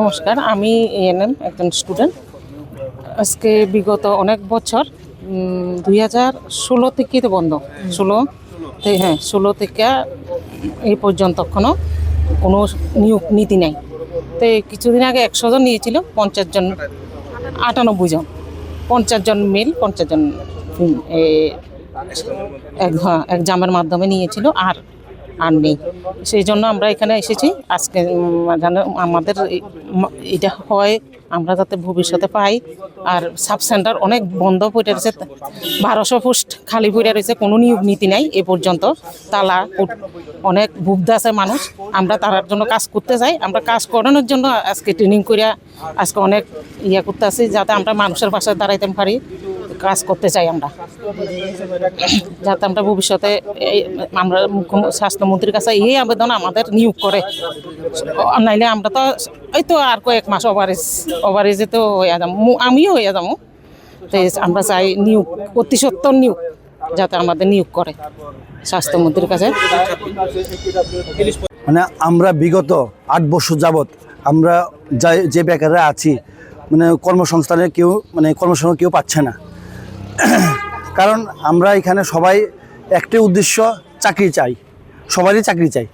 নমস্কার, আমি এএনএম একজন স্টুডেন্ট আজকে বিগত অনেক বছর দুই হাজার ষোলো থেকে তো বন্ধ। ষোলো হ্যাঁ ষোলো থেকে এই পর্যন্ত এখনও কোনো নিয়োগ নীতি নাই। তো, কিছুদিন আগে একশো জন নিয়েছিল, পঞ্চাশ জন, আটানব্বই জন। পঞ্চাশ জন মেল পঞ্চাশ জন হ্যাঁ এক্সামের মাধ্যমে নিয়েছিল। আর আর নেই সেই জন্য আমরা এখানে এসেছি। আজকে যেন আমাদের এটা হয়, আমরা যাতে ভবিষ্যতে পাই। আর সাব সেন্টার অনেক বন্ধ পড়ে রয়েছে। বারোশো পোস্ট খালি পড়ে রয়েছে, কোনো নিয়োগ নীতি নাই এ পর্যন্ত। তালা অনেক ভুগতে আছে মানুষ। আমরা তার জন্য কাজ করতে চাই। আমরা কাজ করানোর জন্য আজকে ট্রেনিং করিয়া আজকে অনেক ইয়ে করতে আছি যাতে আমরা মানুষের পাশে দাঁড়াইতে পারি। কাজ করতে চাই আমরা। যাতে আমরা ভবিষ্যতে আমরা স্বাস্থ্যমন্ত্রীর কাছে এই আবেদন আমাদের নিয়োগ করে। নাইলে আমরা তো এই তো আর কয়েক মাস ওভারেজ ওভারেজে তো হয়ে যাব। আমিও হয়ে যাব। তো আমরা চাই নিয়োগ, অতি সত্তর নিয়োগ যাতে আমাদের নিয়োগ করে স্বাস্থ্যমন্ত্রীর কাছে। মানে আমরা বিগত আট বছর যাবৎ আমরা যা বেকাররা আছি মানে কর্মসংস্থানে কেউ মানে কর্মসংস্থান কেউ পাচ্ছে না। কারণ আমরা এখানে সবাই একটাই উদ্দেশ্য, চাকরি চাই। সবারই চাকরি চাই।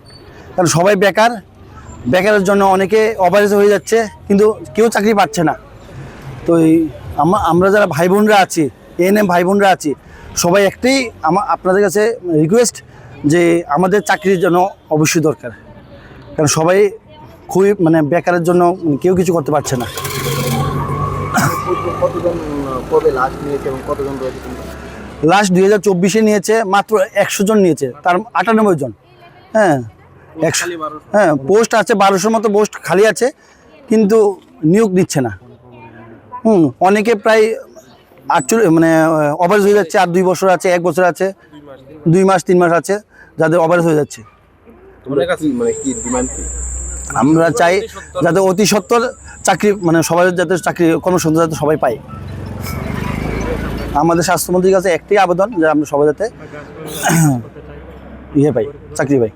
কারণ সবাই বেকার। বেকারের জন্য অনেকে অবারিত হয়ে যাচ্ছে, কিন্তু কেউ চাকরি পাচ্ছে না। তো এই আমরা যারা ভাই বোনরা আছি এএনএম ভাই বোনরা আছি, সবাই একটাই আমা, আপনাদের কাছে রিকোয়েস্ট যে আমাদের চাকরির জন্য অবশ্যই দরকার। কারণ সবাই খুবই মানে বেকারের জন্য কেউ কিছু করতে পারছে না। কতজন কবে লাস্ট নিয়েছে এবং কতজন রয়েছে লাস্ট দুই হাজার চব্বিশে নিয়েছে মাত্র একশো জন নিয়েছে তার আটানব্বই জন। হ্যাঁ একশো হ্যাঁ পোস্ট আছে বারোশোর মতো পোস্ট খালি আছে কিন্তু নিয়োগ দিচ্ছে না। হুম অনেকে প্রায় আটচল্লিশ মানে অভারেজ হয়ে যাচ্ছে আর দুই বছর আছে এক বছর আছে দুই মাস তিন মাস আছে যাদের অভারেজ হয়ে যাচ্ছে। মানে কি ডিমান্ড কি? আমরা চাই যাতে অতি সত্তর চাকরি মানে সবাই যাতে চাকরি, কর্মসংস্থান যাতে সবাই পায়। আমাদের স্বাস্থ্যমন্ত্রীর কাছে একটাই আবেদন যে আমরা সবাই যাতে ইয়ে পাই, চাকরি পাই।